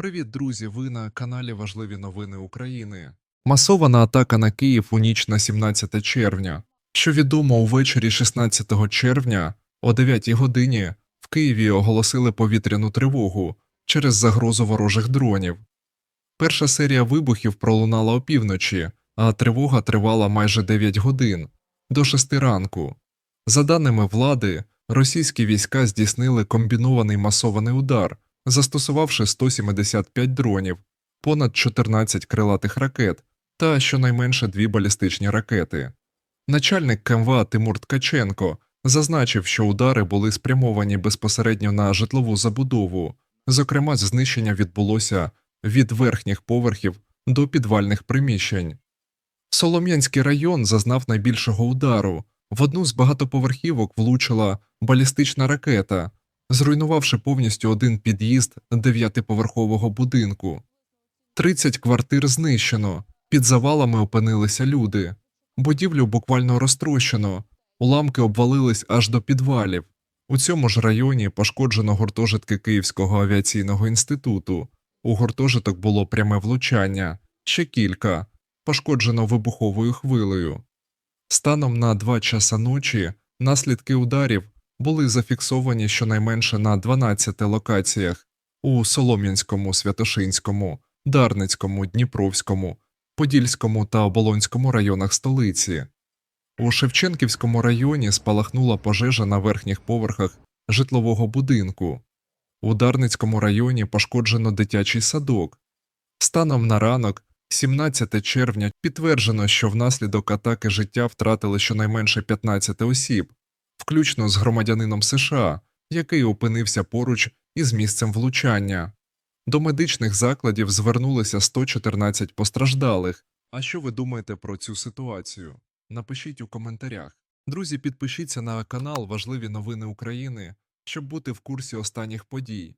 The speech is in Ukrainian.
Привіт, друзі! Ви на каналі Важливі новини України. Масована атака на Київ у ніч на 17 червня. Що відомо увечері 16 червня о 9 годині в Києві оголосили повітряну тривогу через загрозу ворожих дронів. Перша серія вибухів пролунала опівночі, а тривога тривала майже 9 годин до 6 ранку. За даними влади, російські війська здійснили комбінований масований удар, застосувавши 175 дронів, понад 14 крилатих ракет та щонайменше дві балістичні ракети. Начальник КМВА Тимур Ткаченко зазначив, що удари були спрямовані безпосередньо на житлову забудову, зокрема, знищення відбулося від верхніх поверхів до підвальних приміщень. Солом'янський район зазнав найбільшого удару. В одну з багатоповерхівок влучила балістична ракета, зруйнувавши повністю один під'їзд дев'ятиповерхового будинку. 30 квартир знищено, під завалами опинилися люди. Будівлю буквально розтрощено, уламки обвалились аж до підвалів. У цьому ж районі пошкоджено гуртожитки Київського авіаційного інституту. У гуртожиток було пряме влучання, ще кілька, пошкоджено вибуховою хвилею. Станом на 2 часа ночі наслідки ударів були зафіксовані щонайменше на 12 локаціях у Солом'янському, Святошинському, Дарницькому, Дніпровському, Подільському та Оболонському районах столиці. У Шевченківському районі спалахнула пожежа на верхніх поверхах житлового будинку. У Дарницькому районі пошкоджено дитячий садок. Станом на ранок, 17 червня, підтверджено, що внаслідок атаки життя втратили щонайменше 15 осіб, включно з громадянином США, який опинився поруч із місцем влучання. До медичних закладів звернулися 114 постраждалих. А що ви думаєте про цю ситуацію? Напишіть у коментарях. Друзі, підпишіться на канал Важливі новини України, щоб бути в курсі останніх подій.